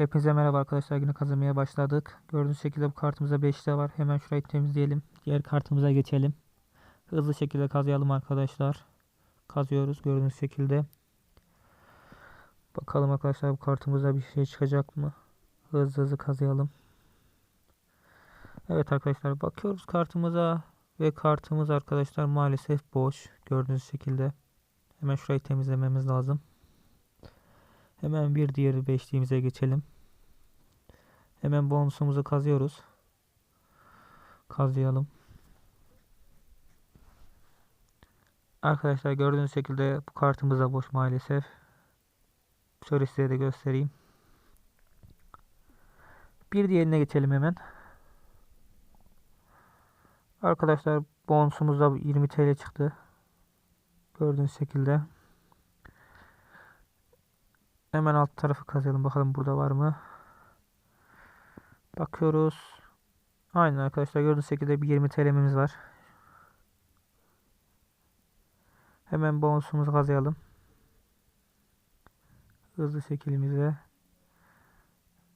Hepinize merhaba arkadaşlar. Yine kazanmaya başladık. Gördüğünüz şekilde bu kartımızda 5 de var. Hemen şurayı temizleyelim. Diğer kartımıza geçelim. Hızlı şekilde kazıyalım arkadaşlar. Kazıyoruz gördüğünüz şekilde. Bakalım arkadaşlar bu kartımızda bir şey çıkacak mı? Hızlı hızlı kazıyalım. Evet arkadaşlar bakıyoruz kartımıza. Ve kartımız arkadaşlar maalesef boş. Gördüğünüz şekilde. Hemen şurayı temizlememiz lazım. Hemen bir diğeri beşliğimize geçelim. Hemen bonusumuzu kazıyoruz. Kazıyalım. Arkadaşlar gördüğünüz şekilde bu kartımız da boş maalesef. Şöyle size de göstereyim. Bir diğerine geçelim hemen. Arkadaşlar bonusumuz da 20 TL çıktı. Gördüğünüz şekilde. Hemen alt tarafı kazıyalım bakalım burada var mı? Bakıyoruz. Aynen arkadaşlar gördüğünüz şekilde bir 20 TL'miz var. Hemen bonusumuzu kazıyalım. Hızlı şekilimize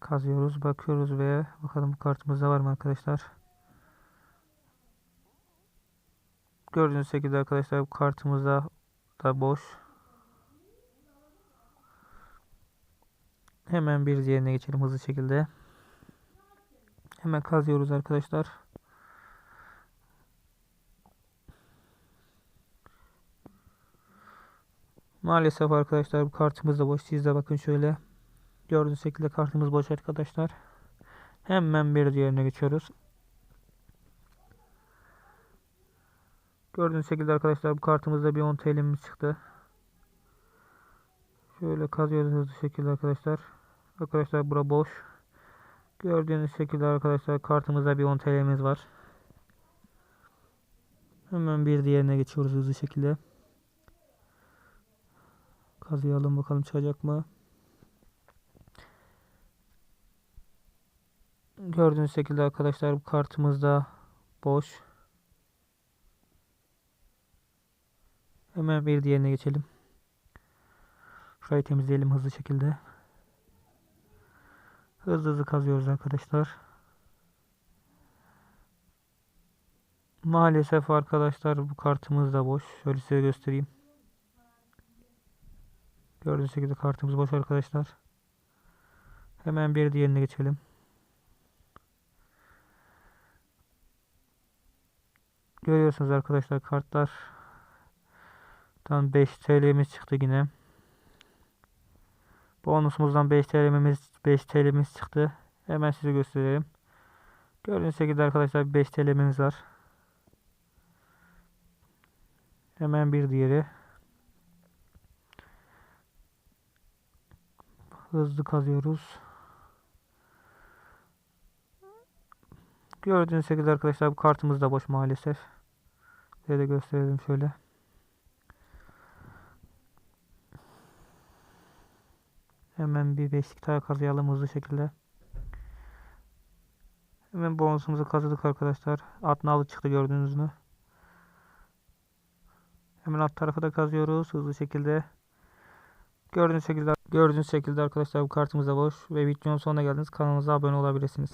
kazıyoruz. Bakıyoruz ve bakalım bu kartımızda var mı arkadaşlar? Gördüğünüz şekilde arkadaşlar bu kartımızda da boş. Hemen bir diğerine geçelim hızlı şekilde. Hemen kazıyoruz arkadaşlar. Maalesef arkadaşlar bu kartımız da boş. Siz de bakın şöyle. Gördüğünüz şekilde kartımız boş arkadaşlar. Hemen bir diğerine geçiyoruz. Gördüğünüz şekilde arkadaşlar bu kartımızda bir 10 TL'miz çıktı. Şöyle kazıyoruz hızlı şekilde arkadaşlar. Arkadaşlar bura boş. Gördüğünüz şekilde arkadaşlar kartımızda bir 10 TL'miz var. Hemen bir diğerine geçiyoruz hızlı şekilde. Kazıyalım bakalım çıkacak mı? Gördüğünüz şekilde arkadaşlar bu kartımızda boş. Hemen bir diğerine geçelim. Şurayı temizleyelim hızlı şekilde. Hızlı hızlı kazıyoruz arkadaşlar. Maalesef arkadaşlar bu kartımız da boş. Şöyle size göstereyim. Gördüğünüz şekilde kartımız boş arkadaşlar. Hemen bir diğerine geçelim. Görüyorsunuz arkadaşlar kartlar Tam 5 TL'miz çıktı yine. Bonusumuzdan 5 TL'miz 5 TL'miz çıktı. Hemen size göstereyim. Gördüğünüz şekilde arkadaşlar 5 TL'miz var. Hemen bir diğeri. Hızlı kazıyoruz. Gördüğünüz şekilde arkadaşlar bu kartımız da boş maalesef. Size de gösterelim şöyle. Hemen bir beşlik daha kazıyalım hızlı şekilde. Hemen bonusumuzu kazıdık arkadaşlar. Alt navlı çıktı gördünüz mü? Hemen alt tarafı da kazıyoruz hızlı şekilde. Gördüğünüz şekilde gördüğünüz şekilde arkadaşlar bu kartımız da boş ve videonun sonuna geldiniz. Kanalımıza abone olabilirsiniz.